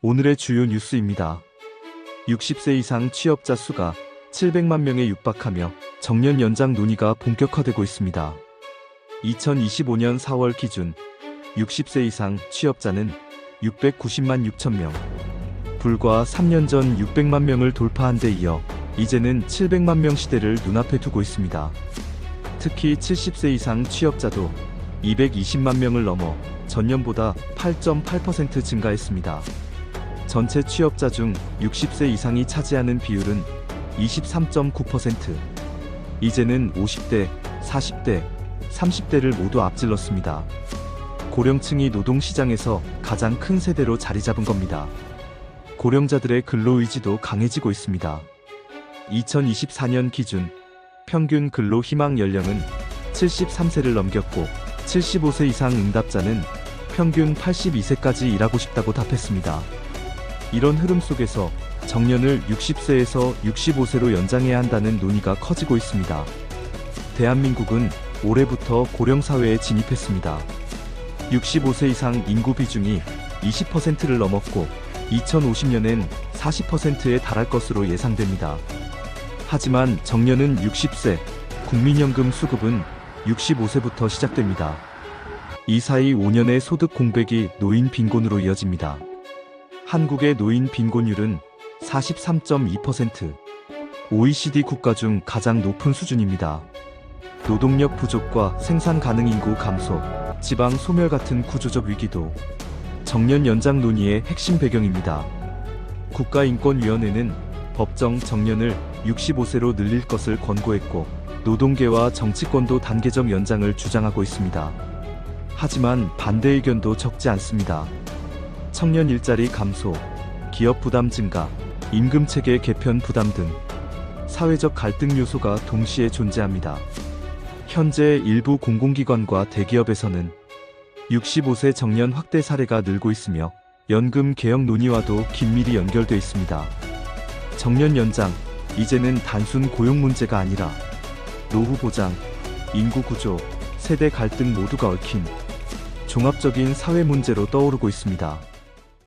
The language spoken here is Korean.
오늘의 주요 뉴스입니다. 60세 이상 취업자 수가 700만 명에 육박하며 정년 연장 논의가 본격화되고 있습니다. 2025년 4월 기준 60세 이상 취업자는 690만 6천 명. 불과 3년 전 600만 명을 돌파한 데 이어 이제는 700만 명 시대를 눈앞에 두고 있습니다. 특히 70세 이상 취업자도 220만 명을 넘어 전년보다 8.8% 증가했습니다. 전체 취업자 중 60세 이상이 차지하는 비율은 23.9%. 이제는 50대, 40대, 30대를 모두 앞질렀습니다. 고령층이 노동시장에서 가장 큰 세대로 자리 잡은 겁니다. 고령자들의 근로 의지도 강해지고 있습니다. 2024년 기준 평균 근로 희망 연령은 73세를 넘겼고 75세 이상 응답자는 평균 82세까지 일하고 싶다고 답했습니다. 이런 흐름 속에서 정년을 60세에서 65세로 연장해야 한다는 논의가 커지고 있습니다. 대한민국은 올해부터 고령사회에 진입했습니다. 65세 이상 인구 비중이 20%를 넘었고 2050년엔 40%에 달할 것으로 예상됩니다. 하지만 정년은 60세, 국민연금 수급은 65세부터 시작됩니다. 이 사이 5년의 소득 공백이 노인 빈곤으로 이어집니다. 한국의 노인 빈곤율은 43.2%, OECD 국가 중 가장 높은 수준입니다. 노동력 부족과 생산 가능 인구 감소, 지방 소멸 같은 구조적 위기도 정년 연장 논의의 핵심 배경입니다. 국가인권위원회는 법정 정년을 65세로 늘릴 것을 권고했고 노동계와 정치권도 단계적 연장을 주장하고 있습니다. 하지만 반대 의견도 적지 않습니다. 청년 일자리 감소, 기업 부담 증가, 임금 체계 개편 부담 등 사회적 갈등 요소가 동시에 존재합니다. 현재 일부 공공기관과 대기업에서는 65세 정년 확대 사례가 늘고 있으며 연금 개혁 논의와도 긴밀히 연결돼 있습니다. 정년 연장, 이제는 단순 고용 문제가 아니라 노후 보장, 인구 구조, 세대 갈등 모두가 얽힌 종합적인 사회 문제로 떠오르고 있습니다.